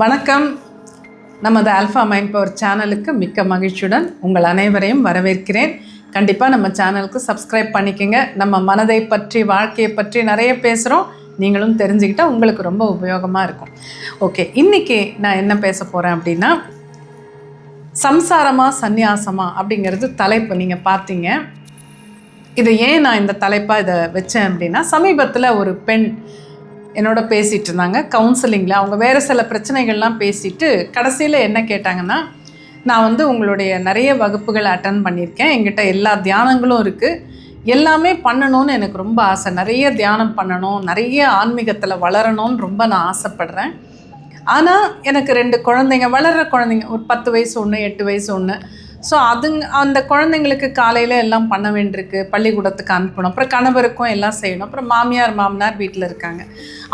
வணக்கம். நமது alpha mind power சேனலுக்கு மிக்க மகிழ்ச்சியுடன் உங்கள் அனைவரையும் வரவேற்கிறேன். கண்டிப்பாக நம்ம சேனலுக்கு சப்ஸ்கிரைப் பண்ணிக்கோங்க. நம்ம மனதை பற்றி வாழ்க்கையை பற்றி நிறைய பேசுகிறோம் நீங்களும் தெரிஞ்சுக்கிட்டால் உங்களுக்கு ரொம்ப உபயோகமாக இருக்கும். ஓகே இன்றைக்கி நான் என்ன பேச போகிறேன் அப்படின்னா சம்சாரமா சந்நியாசமா அப்படிங்கிறது தலைப்பு நீங்கள் பார்த்தீங்க. இதை ஏன் நான் இந்த தலைப்பாக இதை வச்சேன் அப்படின்னா சமீபத்தில் ஒரு பெண் என்னோட பேசிகிட்டு இருந்தாங்க. கவுன்சிலிங்கில் அவங்க வேறு சில பிரச்சனைகள்லாம் பேசிட்டு கடைசியில் என்ன கேட்டாங்கன்னா நான் வந்து உங்களுடைய நிறைய வகுப்புகள் அட்டன் பண்ணியிருக்கேன். எங்கிட்ட எல்லா தியானங்களும் இருக்குது எல்லாமே பண்ணணும்னு எனக்கு ரொம்ப ஆசை. நிறைய தியானம் பண்ணணும். நிறைய ஆன்மீகத்தில் வளரணும்னு ரொம்ப நான் ஆசைப்படுறேன். ஆனால் எனக்கு ரெண்டு குழந்தைங்க வளர்கிற குழந்தைங்க ஒரு பத்து வயசு ஒன்று எட்டு வயசு ஒன்று ஸோ அதுங்க அந்த குழந்தைங்களுக்கு காலையில் எல்லாம் பண்ண வேண்டியிருக்கு. பள்ளிக்கூடத்துக்கு அனுப்பணும். அப்புறம் கணவருக்கும் எல்லாம் செய்யணும். அப்புறம் மாமியார் மாமனார் வீட்டில் இருக்காங்க.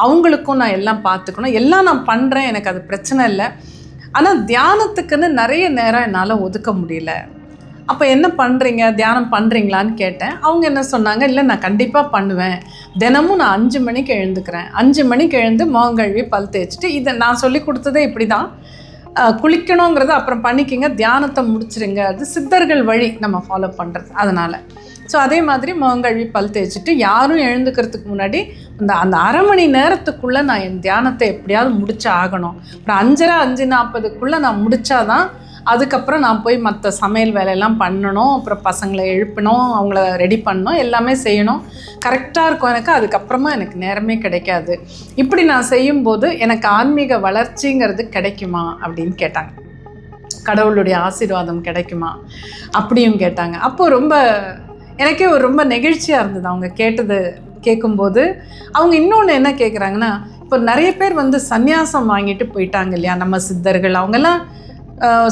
அவங்களுக்கும் நான் எல்லாம் பார்த்துக்கணும். எல்லாம் நான் பண்ணுறேன் எனக்கு அது பிரச்சனை இல்லை. ஆனால் தியானத்துக்குன்னு நிறைய நேரம் என்னால் ஒதுக்க முடியல. அப்போ என்ன பண்ணுறீங்க தியானம் பண்ணுறீங்களான்னு கேட்டேன். அவங்க என்ன சொன்னாங்க? இல்லை நான் கண்டிப்பாக பண்ணுவேன். தினமும் நான் அஞ்சு மணிக்கு எழுந்துக்கிறேன். அஞ்சு மணிக்கு எழுந்து முகங்கழுவி பல் தேய்ச்சிட்டு இதை நான் சொல்லி கொடுத்ததே இப்படி தான் குளிக்கணுங்கிறத அப்புறம் பண்ணிக்கிங்க தியானத்தை முடிச்சிருங்க. அது சித்தர்கள் வழி நம்ம ஃபாலோ பண்ணுறது அதனால். ஸோ அதே மாதிரி முகங்கழுவி பல் தேய்ச்சிட்டு யாரும் எழுந்துக்கிறதுக்கு முன்னாடி அந்த அந்த அரை மணி நேரத்துக்குள்ளே நான் என் தியானத்தை எப்படியாவது முடிச்சு ஆகணும் அப்புறம் அஞ்சரை அஞ்சு நாற்பதுக்குள்ளே நான் முடித்தாதான் அதுக்கப்புறம் நான் போய் மற்ற சமையல் வேலையெல்லாம் பண்ணணும் அப்புறம் பசங்களை எழுப்பணும் அவங்கள ரெடி பண்ணணும் எல்லாமே செய்யணும். கரெக்டாக இருக்கும் எனக்கு அதுக்கப்புறமா எனக்கு நேரமே கிடைக்காது. இப்படி நான் செய்யும்போது எனக்கு ஆன்மீக வளர்ச்சிங்கிறது கிடைக்குமா அப்படின்னு கேட்டாங்க. கடவுளுடைய ஆசீர்வாதம் கிடைக்குமா அப்படியும் கேட்டாங்க. அப்போது ரொம்ப எனக்கே ஒரு ரொம்ப நெகிழ்ச்சியாக இருந்தது அவங்க கேட்டது கேட்கும்போது அவங்க இன்னொன்று என்ன கேட்குறாங்கன்னா இப்போ நிறைய பேர் வந்து சந்நியாசம் வாங்கிட்டு போயிட்டாங்க இல்லையா? நம்ம சித்தர்கள் அவங்கெல்லாம்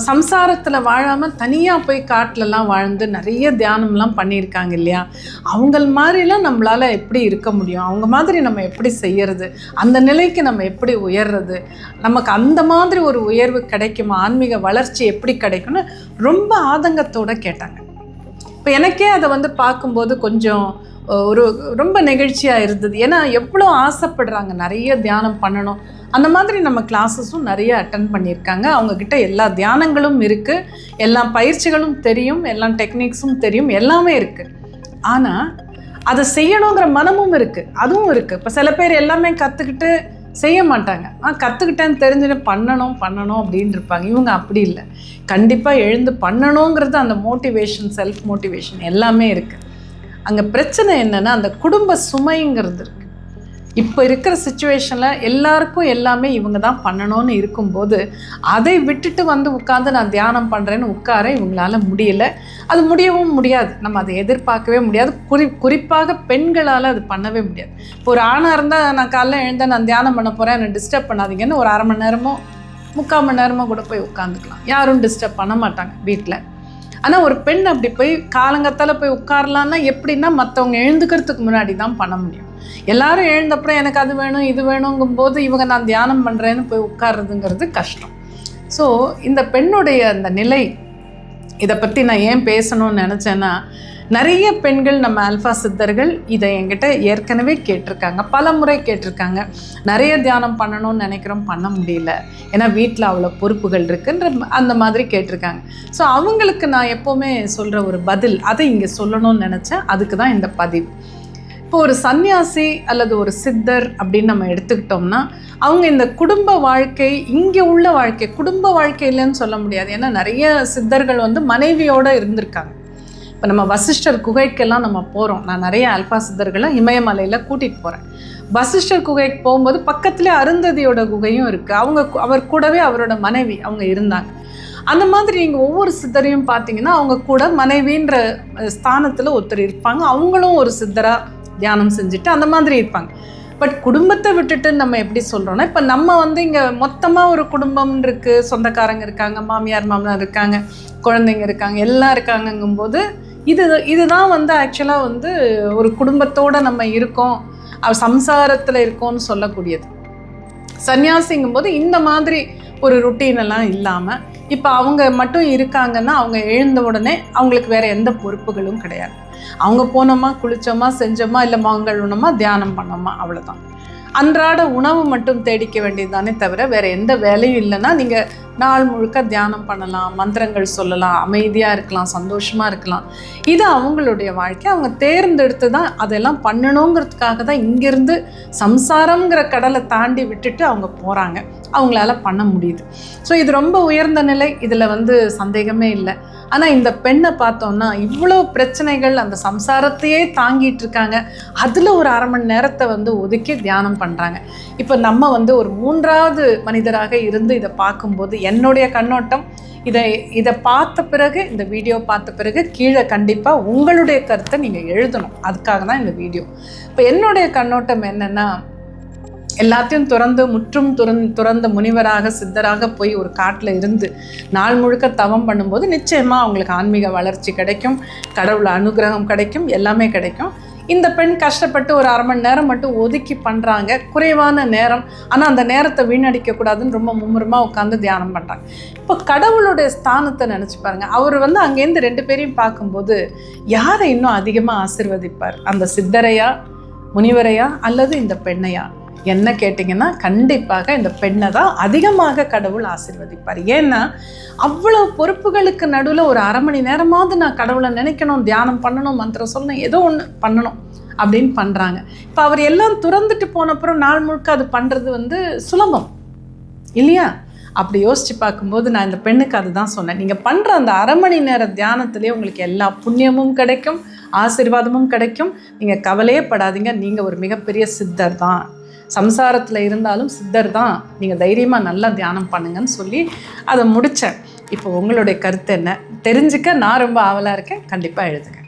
சம்சாரத்தில் வாழாமல் தனியாக போய் காட்டிலலாம் வாழ்ந்து நிறைய தியானம்லாம் பண்ணியிருக்காங்க இல்லையா? அவங்கள் மாதிரிலாம் நம்மளால் எப்படி இருக்க முடியும்? அவங்க மாதிரி நம்ம எப்படி செய்யறது? அந்த நிலைக்கு நம்ம எப்படி உயர்றது? நமக்கு அந்த மாதிரி ஒரு உயர்வு கிடைக்குமா? ஆன்மீக வளர்ச்சி எப்படி கிடைக்கும்னு ரொம்ப ஆதங்கத்தோடு கேட்டாங்க. இப்போ எனக்கே அதை வந்து பார்க்கும்போது கொஞ்சம் ஒரு ரொம்ப நெகிழ்ச்சியாக இருந்தது. ஏன்னா எவ்வளோ ஆசைப்படுறாங்க? நிறைய தியானம் பண்ணணும். அந்த மாதிரி நம்ம கிளாஸஸும் நிறைய அட்டன் பண்ணியிருக்காங்க. அவங்கக்கிட்ட எல்லா தியானங்களும் இருக்குது எல்லா பயிற்சிகளும் தெரியும். எல்லா டெக்னிக்ஸும் தெரியும். எல்லாமே இருக்குது ஆனால் அதை செய்யணுங்கிற மனமும் இருக்குது அதுவும் இருக்குது இப்போ சில பேர் எல்லாமே கற்றுக்கிட்டு செய்ய மாட்டாங்க. ஆ கற்றுக்கிட்டேன்னு தெரிஞ்சுட்டு பண்ணணும் பண்ணணும் அப்படின்னு இருப்பாங்க. இவங்க அப்படி இல்லை. கண்டிப்பாக எழுந்து பண்ணணுங்கிறது அந்த மோட்டிவேஷன் செல்ஃப் மோட்டிவேஷன் எல்லாமே இருக்குது அங்கே பிரச்சனை என்னென்னா அந்த குடும்ப சுமைங்கிறது இருக்குது இப்போ இருக்கிற சுச்சுவேஷனில் எல்லாருக்கும் எல்லாமே இவங்க தான் பண்ணணும்னு இருக்கும்போது அதை விட்டுட்டு வந்து உட்காந்து நான் தியானம் பண்ணுறேன்னு உட்கார இவங்களால முடியல. அது முடியவும் முடியாது. நம்ம அதை எதிர்பார்க்கவே முடியாது. குறி குறிப்பாக பெண்களால் அது பண்ணவே முடியாது. இப்போ ஒரு ஆணாக இருந்தால் நான் காலைல எழுந்தேன் நான் தியானம் பண்ண போகிறேன் என்னை டிஸ்டர்ப் பண்ணாதீங்கன்னு ஒரு அரை மணி நேரமோ முக்கால் மணி நேரமோ கூட போய் உட்காந்துக்கலாம் யாரும் டிஸ்டர்ப் பண்ண மாட்டாங்க வீட்டில் ஆனால் ஒரு பெண் அப்படி போய் காலங்கத்தால் போய் உட்காரலான்னா எப்படின்னா மற்றவங்க எழுந்துக்கிறதுக்கு முன்னாடி தான் பண்ண முடியும். எல்லாரும் எழுந்தப்புறம் எனக்கு அது வேணும் இது வேணுங்கும்போது இவங்க நான் தியானம் பண்ணுறேன்னு போய் உட்கார்றதுங்கிறது கஷ்டம். ஸோ இந்த பெண்ணுடைய அந்த நிலை இதை பற்றி நான் ஏன் பேசணும்னு நினச்சேன்னா நிறைய பெண்கள் நம்ம அல்ஃபா சித்தர்கள் இதை என்கிட்ட ஏற்கனவே கேட்டிருக்காங்க பல முறை கேட்டிருக்காங்க. நிறைய தியானம் பண்ணணும்னு நினைக்கிறோம் பண்ண முடியல. ஏன்னா வீட்டில் அவ்வளோ பொறுப்புகள் இருக்குன்ற அந்த மாதிரி கேட்டிருக்காங்க. ஸோ அவங்களுக்கு நான் எப்போவுமே சொல்கிற ஒரு பதில் அதை இங்கே சொல்லணும்னு நினச்சேன். அதுக்கு தான் இந்த பதிவு. இப்போ ஒரு சந்நியாசி அல்லது ஒரு சித்தர் அப்படின்னு நம்ம எடுத்துக்கிட்டோம்னா அவங்க இந்த குடும்ப வாழ்க்கை இங்கே உள்ள வாழ்க்கை குடும்ப வாழ்க்கை இல்லைன்னு சொல்ல முடியாது. ஏன்னா நிறைய சித்தர்கள் வந்து மனைவியோடு இருந்திருக்காங்க. இப்போ நம்ம வசிஷ்டர் குகைக்கெல்லாம் நம்ம போகிறோம் நான் நிறைய அல்பா சித்தர்களை இமயமலையில் கூட்டிகிட்டு போகிறேன் வசிஷ்டர் குகைக்கு போகும்போது பக்கத்துலேயே அருந்ததியோட குகையும் இருக்குது அவங்க அவர் கூடவே அவரோட மனைவி அவங்க இருந்தாங்க. அந்த மாதிரி நீங்கள் ஒவ்வொரு சித்தரையும் பார்த்தீங்கன்னா அவங்க கூட மனைவின்ற ஸ்தானத்தில் ஒருத்தர் இருப்பாங்க. அவங்களும் ஒரு சித்தராக தியானம் செஞ்சுட்டு அந்த மாதிரி இருப்பாங்க. பட் குடும்பத்தை விட்டுட்டு நம்ம எப்படி சொல்கிறோன்னா இப்போ நம்ம வந்து இங்கே மொத்தமாக ஒரு குடும்பம் இருக்குது சொந்தக்காரங்க இருக்காங்க மாமியார் மாமனார் இருக்காங்க குழந்தைங்க இருக்காங்க எல்லாம் இருக்காங்கங்கும்போது இது இதுதான் வந்து ஆக்சுவலாக வந்து ஒரு குடும்பத்தோடு நம்ம இருக்கோம். சம்சாரத்தில் இருக்கோம்னு சொல்லக்கூடியது. சன்னியாசிங்கும் போது இந்த மாதிரி ஒரு ருட்டீன் எல்லாம் இல்லாமல் இப்போ அவங்க மட்டும் இருக்காங்கன்னா அவங்க எழுந்த உடனே அவங்களுக்கு வேறு எந்த பொறுப்புகளும் கிடையாது. அவங்க போனோமா குளிச்சோமா செஞ்சோமா இல்லை மங்கழுனோமா தியானம் பண்ணோமா அவ்வளோதான் அன்றாட உணவு மட்டும் தேடிக்க வேண்டியதுதானே தவிர வேற எந்த வேலையும் இல்லைன்னா நீங்கள் நாள் முழுக்க தியானம் பண்ணலாம் மந்திரங்கள் சொல்லலாம் அமைதியாக இருக்கலாம் சந்தோஷமாக இருக்கலாம். இது அவங்களுடைய வாழ்க்கை. அவங்க தேர்ந்தெடுத்து தான் அதெல்லாம் பண்ணணுங்கிறதுக்காக தான் இங்கேருந்து சம்சாரம்ங்கிற கடலை தாண்டி விட்டுட்டு அவங்க போகிறாங்க அவங்களால பண்ண முடியுது. ஸோ இது ரொம்ப உயர்ந்த நிலை. இதில் வந்து சந்தேகமே இல்லை. ஆனால் இந்த பெண்ணை பார்த்தோம்னா இவ்வளோ பிரச்சனைகள் அந்த சம்சாரத்தையே தாங்கிட்டு இருக்காங்க. அதில் ஒரு அரை மணி நேரத்தை வந்து ஒதுக்கி தியானம் பண்ணுறாங்க இப்போ நம்ம வந்து ஒரு மூன்றாவது மனிதராக இருந்து இதை பார்க்கும்போது என்னுடைய கண்ணோட்டம் இதை இதை பார்த்த பிறகு இந்த வீடியோ பார்த்த பிறகு கீழே கண்டிப்பாக உங்களுடைய கருத்தை நீங்கள் எழுதணும். அதுக்காக தான் இந்த வீடியோ. இப்போ என்னுடைய கண்ணோட்டம் என்னென்னா எல்லாத்தையும் துறந்து முற்றும் துறந் துறந்த முனிவராக சித்தராக போய் ஒரு காட்டில் இருந்து நாள் முழுக்க தவம் பண்ணும்போது நிச்சயமாக அவங்களுக்கு ஆன்மீக வளர்ச்சி கிடைக்கும் கடவுள் அனுகிரகம் கிடைக்கும் எல்லாமே கிடைக்கும். இந்த பெண் கஷ்டப்பட்டு ஒரு அரை மணி நேரம் மட்டும் ஒதுக்கி பண்ணுறாங்க குறைவான நேரம். ஆனால் அந்த நேரத்தை வீணடிக்கக்கூடாதுன்னு ரொம்ப மும்முரமாக உட்காந்து தியானம் பண்ணுறாங்க இப்போ கடவுளுடைய ஸ்தானத்தை நினச்சி பாருங்க. அவர் வந்து அங்கேருந்து ரெண்டு பேரையும் பார்க்கும்போது யாரை இன்னும் அதிகமாக ஆசிர்வதிப்பார்? அந்த சித்தரையா முனிவரையா அல்லது இந்த பெண்ணையா? என்ன கேட்டிங்கன்னா கண்டிப்பாக இந்த பெண்ணை தான் அதிகமாக கடவுள் ஆசிர்வதிப்பார். ஏன்னா அவ்வளோ பொறுப்புகளுக்கு நடுவில் ஒரு அரை மணி நேரமாவது நான் கடவுளை நினைக்கணும் தியானம் பண்ணணும் மந்திரம் சொல்லணும் ஏதோ ஒன்று பண்ணணும் அப்படின்னு பண்ணுறாங்க இப்போ அவர் எல்லாம் துறந்துட்டு போனப்புறம் நாள் முழுக்க அது பண்ணுறது வந்து சுலபம். இல்லையா? அப்படி யோசித்து பார்க்கும்போது நான் இந்த பெண்ணுக்கு அதுதான் சொன்னேன். நீங்கள் பண்ணுற அந்த அரை மணி நேர தியானத்திலே உங்களுக்கு எல்லா புண்ணியமும் கிடைக்கும் ஆசீர்வாதமும் கிடைக்கும். நீங்கள் கவலையே படாதீங்க. நீங்கள் ஒரு மிகப்பெரிய சித்தர் தான். சம்சாரத்தில் இருந்தாலும் சித்தர் தான் நீங்கள் தைரியமாக நல்லா தியானம் பண்ணுங்கன்னு சொல்லி அதை முடித்தேன் இப்போ உங்களுடைய கருத்து என்ன? தெரிஞ்சுக்க நான் ரொம்ப ஆவலாக இருக்கேன். கண்டிப்பாக எழுதுங்க.